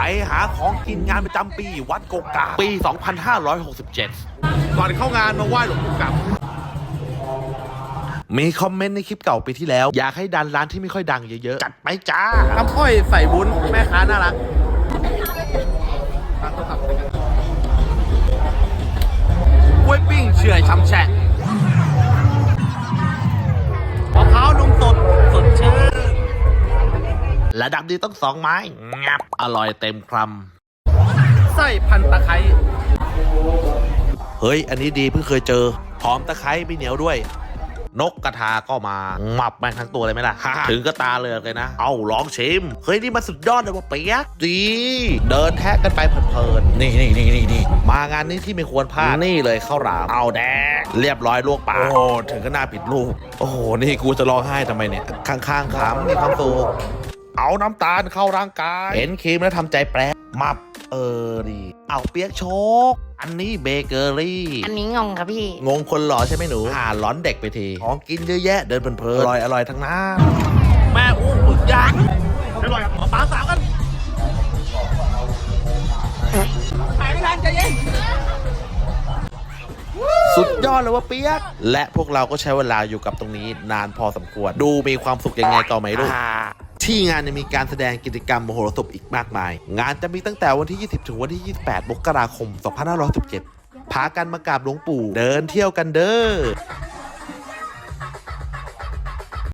ไปหาของกินงานประจำปีวัดโกกาปี 2567 ก่อนเข้างานมาไหว้หลวงปู่กลับมีคอมเมนต์ในคลิปเก่าปีที่แล้ว อยากให้ดันร้านที่ไม่ค่อยดังเยอะๆ จัดไปจ้าน้ำอ้อยใส่บุญแม่ค้าน่ารักกล้วยปิ้งเฉื่อยชำแฉะ ระดับดีต้องสองไม้งับอร่อยเต็มคไส้พันตะไคร้ำเฮ้ย อันนี้ดีเพิ่งเคยเจอหอมตะไคร้ไม่เหนียวด้วย นกกระทาก็มาหมับแม่งทั้งตัวเลยไหมล่ะ ถึงก็ตาเลยเลยนะ เอาลองชิม เฮ้ย นี่มันสุดยอดเลยว่ะเปียกดี เดินแทะกันไปเพลินๆ นี่นี่นี่นี่นี่มางานนี้ที่ไม่ควรพลาด นี่เลยข้าวหลาม เอาแดงเรียบร้อยลวกปาก โอ้ ถึงก็น่าผิดรูปโอ้โห นี่กูจะร้องไห้ทำไมเนี่ย ข้างๆขำมีความสุข เอาน้ำตาลเข้าร่างกาย เห็นครีมแล้วทำใจแปรมับ เออดีเอาเปียกโชก อันนี้เบเกอรี่ อันนี้งงครับพี่ งงคนหล่อใช่ไหมหนูอ่าร้อนเด็กไปที ของกินเยอะแยะเดินเพลินๆอร่อยอร่อยทั้งนั้น แม่อู้ฝึกยากอร่อยครับหมอปลาสาวกันขายไม่ทันใจเย็นสุดยอดเลยว่าเปียก และพวกเราก็ใช้เวลาอยู่กับตรงนี้นานพอสมควร ดูมีความสุขยังไงก็ไม่รู้ ที่งานยังมีการแสดงกิจกรรมมโหรสพอีกมากมาย งานจะมีตั้งแต่วันที่ 20 ถึงวันที่ 28 มกราคม 2517 พากันมากราบหลวงปู่เดินเที่ยวกันเด้อ